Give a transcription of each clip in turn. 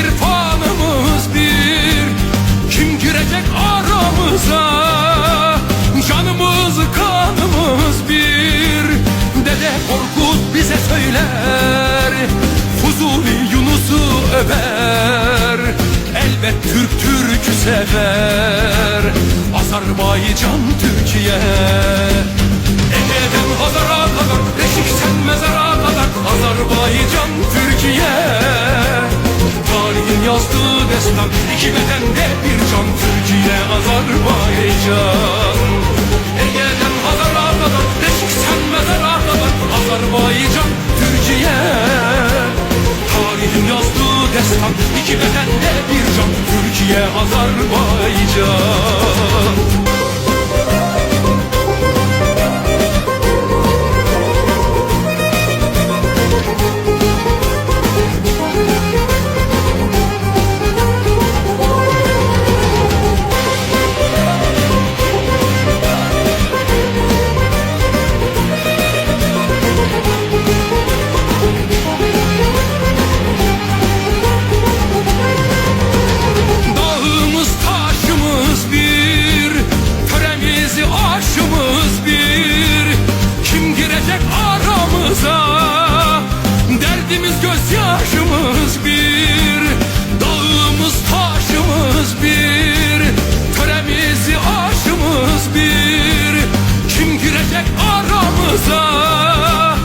irfanımız bir. Kim girecek aramıza? Canımız kanımız bir. Dede Korkut bize söyler Fuzuli Yunus'u över. Elbet Türk Türk'ü sever Azerbaycan Türkiye. Ege'den Hazar'a kadar Reşik'ten mezara kadar Azerbaycan Türkiye. Yazdığı destan. İki bedende bir can. Türkiye Azerbaycan Ege'den Hazar'a kadar Beşikten mezara kadar Azerbaycan Türkiye. Tarihin yazdığı destan. İki bedende bir can. Türkiye Azerbaycan gözyaşımız bir Dağımız taşımız bir Töremizi aşımız bir. Kim girecek aramıza?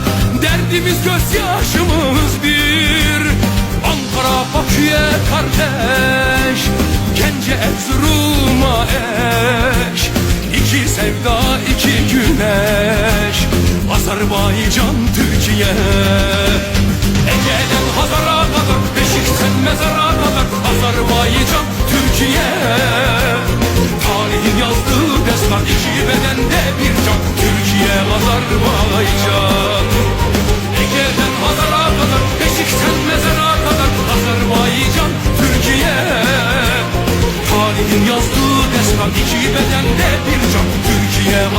Derdimiz gözyaşımız bir. Ankara Bakü'ye kardeş Gence Erzurum'a eş. İki sevda iki güneş. Azerbaycan Türkiye. Ege'den Hazar'a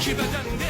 İki bedende